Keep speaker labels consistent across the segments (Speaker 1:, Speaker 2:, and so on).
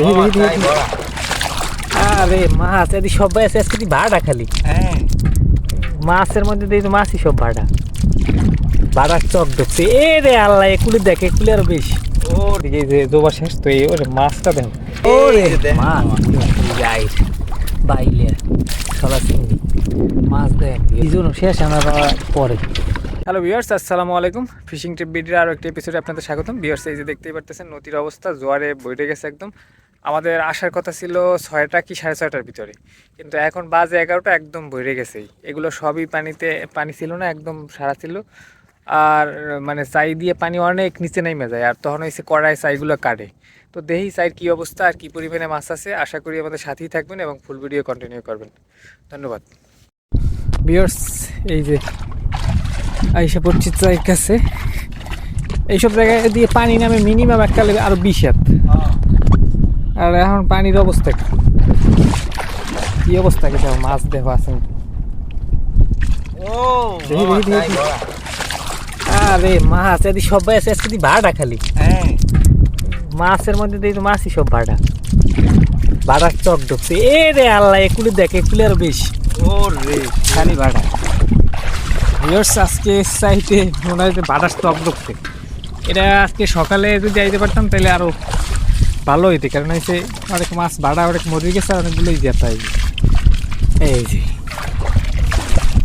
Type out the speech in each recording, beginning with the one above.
Speaker 1: দেখি, দেখি, দেখি, দেখি। আরে মাছ এদি সবাই আছে আজকে ভাড়া খালি।
Speaker 2: হ্যাঁ।
Speaker 1: মাছের মধ্যে দেখি তো মাছই সব ভাড়া। ভাড়ার চক ঢুকছে এ রে আল্লাহ একুলি দেখ একুলি আরও বেশি। ও এই যে জোবা শেষ তো এই ওরে মাছটা ওরে মাছ। যাই। বাইলে। সলা চিংড়ি। মাছ দুজন শেষ আমরা পরে। হ্যালো ভিউয়ার্স আসসালামু আলাইকুম। ফিশিং আরও একটি এপিসোডে আপনাদের স্বাগতম। ভিউয়ার্স এই যে দেখতেই পারতেছেন নদীর অবস্থা জোয়ারে বইটে গেছে একদম। আমাদের আসার কথা ছিল ছয়টা কি সাড়ে ছয়টার ভিতরে। কিন্তু এখন বাজে এগারোটা, একদম বইরে গেছেই। এগুলো সবই পানিতে, পানি ছিল না, একদম সারা ছিল। আর মানে চাই দিয়ে পানি অনেক নিচে নেমে যায়, আর তখন হয়েছে কড়াই চাইগুলো কাটে। তো দেখি চাইর কী অবস্থা আর কী পরিমাণে মাছ আছে। আশা করি আমাদের সাথেই থাকবেন এবং ফুল ভিডিও কন্টিনিউ করবেন। ধন্যবাদ। বিয়ার্স এই যে আইসা পড়ছি চাইর কাছে। এইসব জায়গায় দিয়ে পানি নামে মিনিমাম একটা লেগে আরও বিশ হাত। আর এখন পানির অবস্থা কি? কি অবস্থা কি? দেখো মাছ দেখো আছে।
Speaker 2: ও
Speaker 1: দেখি, দেখি,
Speaker 2: তাই
Speaker 1: দেখি।
Speaker 2: বড়া।
Speaker 1: আরে মাছ এদি সবাই আছে আজকে ভাড়া খালি।
Speaker 2: হ্যাঁ
Speaker 1: মাছের মধ্যে দেখি তো মাছই সব ভাড়া। ভাড়ার চক ঢুকছে। এ রে আল্লাহ একুলি দেখ একুলি আরও বেশি।
Speaker 2: ও রে
Speaker 1: খালি ভাড়া। ভিউয়ার্স আজকে সাইটে মনে হয় যে ভাড়ার স্টক ঢুকছে। এটা আজকে সকালে যদি যাইতে পারতাম তাহলে আরও ভালো হইতে কারণ হচ্ছে অনেক মাছ বাড়া অনেক মরে গেছে অনেকগুলোই যেতে হয় এই যে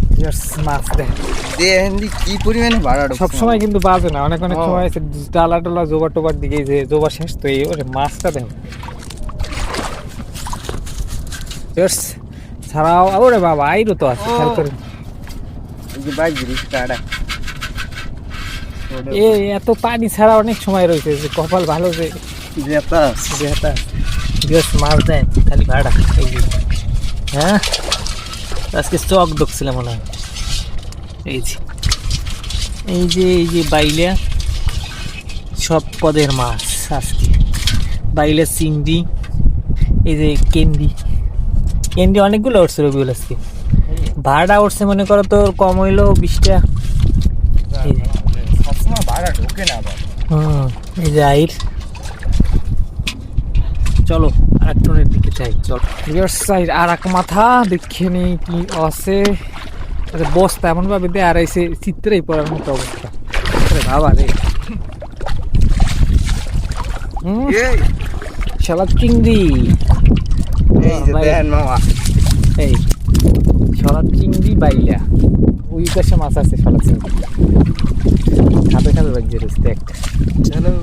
Speaker 1: ভিউয়ার্স মাছ
Speaker 2: দেখেন কি পরিমাণে ভাড়া
Speaker 1: সব সময় কিন্তু বাজে না অনেক অনেক সময় আছে ডালা টালা জোবার টোবার দিকে যে জোবার শেষ তো এই ওরে মাছটা দেখ। ছাড়াও ওরে বাবা আইরো তো আছে খেয়াল করে।
Speaker 2: এই যে জিনিস কাটা
Speaker 1: এ এত পানি ছাড়া অনেক সময় রয়েছে যে কপাল ভালো যে
Speaker 2: জেতা
Speaker 1: যেটা বেশ মাছ দেয় খালি ভাড়া। এই যে। হ্যাঁ? আজকে চক ঢুকছিল মনে হয়। এই যে। এই যে এই যে বাইলে সব পদের মাছ আজকে। বাইলে চিংড়ি এই যে কেন্দি কেন্দি অনেকগুলো উঠছে রবিউল আজকে। ভাড়া উঠছে মনে করো তোর কম হইল বিশটা। এই যে।
Speaker 2: সবসময় ভাড়া ঢোকে না
Speaker 1: হুম এই যে আইর চলো আরেক টনের দিকে চাই চল। সাইড আর এক মাথা দেখে নেই কি আছে। আরে বস্তা এমনভাবে দেয় আর এসে চিত্রেই পড়ার মতো অবস্থা। আরে বাবা রে। শালা চিংড়ি।
Speaker 2: এই
Speaker 1: শালা চিংড়ি বাইলা। ওই পাশে মাছ আছে শালা চিংড়ি। খাবে খাবে বাজ্যে রয়েছে একটা
Speaker 2: চলো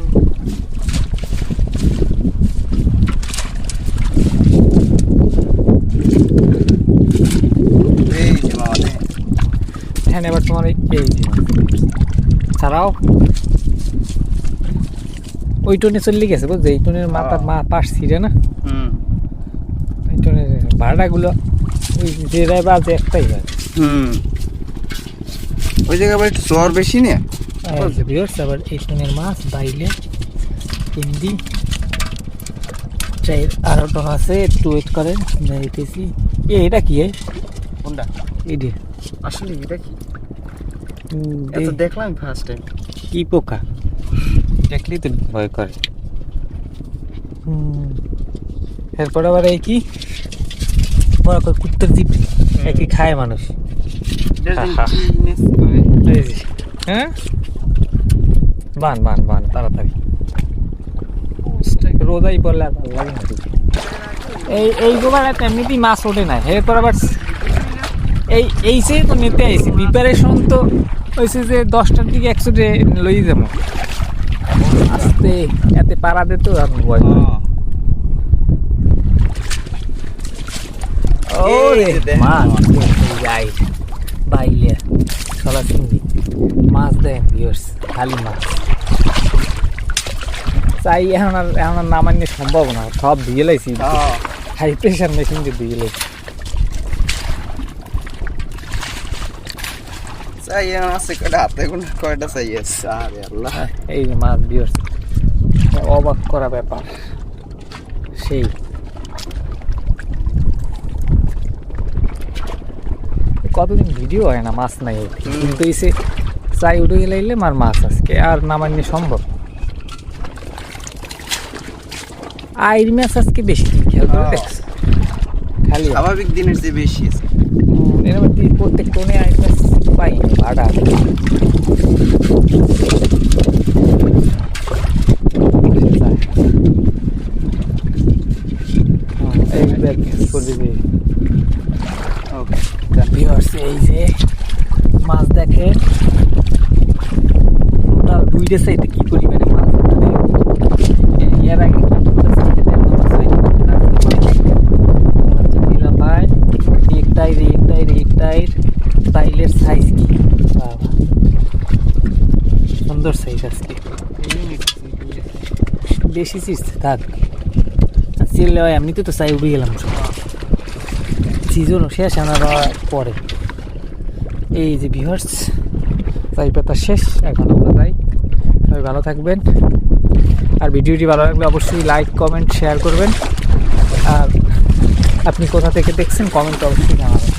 Speaker 2: এই যে মামা দেখেন।
Speaker 1: এখানে এবার তোমার এই ছাড়াও ওই টনে চলে গেছে বুঝছ এই টনের মাথার মা পাশ ছিঁড়ে না? এই টনের ভাড়াগুলো ওই যে রায় বাজে একটাই
Speaker 2: হুম। ওই জায়গায় আবার একটু জ্বর বেশি না?
Speaker 1: ভিউয়ার্স আবার এই টনের মাছ বাইলে হিন্দি চাই আরও টন আছে একটু ওয়েট করেন যাইতেছি। এ এটা কি
Speaker 2: কোনটা? আসলে এটা কি? এত দেখলাম ফার্স্ট টাইম
Speaker 1: কি পোকা? দেখলেই তো ভয় করে। এরপর আবার এই কি? বড় করে কুত্তের জিপ একই খায় মানুষ। হ্যাঁ? বান বান বান তাড়াতাড়ি। রোদাই পড়লে আর ভালো লাগে না। এই এই গোবার একটা এমনিতেই মাছ ওঠে না। এরপর আবার এই এই সে তো নিতে আইছি প্রিপারেশন তো হয়েছে যে দশটার দিকে একশোটে লই যাব। আস্তে এতে পাড়া দে তো ভয় ওরে মাছ যাই বাইলে সলা চিংড়ি মাছ দেয় ভিউর্স খালি মাছ। চাই এখন আর এখন নামান্য সম্ভব না। সব দিয়ে লাইছি। হাই প্রেশার মেশিন দিয়ে দিয়ে লাইছি।
Speaker 2: চাই এখন আছে কয়টা হাতে কোন কয়টা চাই আছে? আরে আল্লাহ।
Speaker 1: এই যে মাছ ভিউর্স অবাক করা ব্যাপার। সেই। কতদিন ভিডিও হয় না মাছ নাই। কিন্তু এসে চাই উঠে গেলে এলে মার মাছ আজকে আর নামান্য সম্ভব। আইর মাছ আজকে বেশি খেয়াল করে
Speaker 2: হ্যাঁ।
Speaker 1: দেখছ
Speaker 2: স্বাভাবিক দিনের যে বেশি
Speaker 1: মধ্যে প্রত্যেক টোনে মাছ পাই ভাড়া এই যে মাছ টোটাল দুইটা সাইডে কি পরিমাণে মাছ এর আগে পায় এক টাইর এক টাইর এক টাইর টাইলের সাইজ কি বাবা সুন্দর সাইজ আজকে বেশি চিরছে থাক। চিরলে এমনিতে তো চাই উড়ে গেলাম সিজনও শেষ আমরা পরে। এই যে ভিউয়ার্স চাই পাতা শেষ, এখন আমরা যাই। সবাই ভালো থাকবেন। আর ভিডিওটি ভালো লাগলে অবশ্যই লাইক কমেন্ট শেয়ার করবেন। আর আপনি কোথা থেকে দেখছেন কমেন্ট অবশ্যই জানাবেন।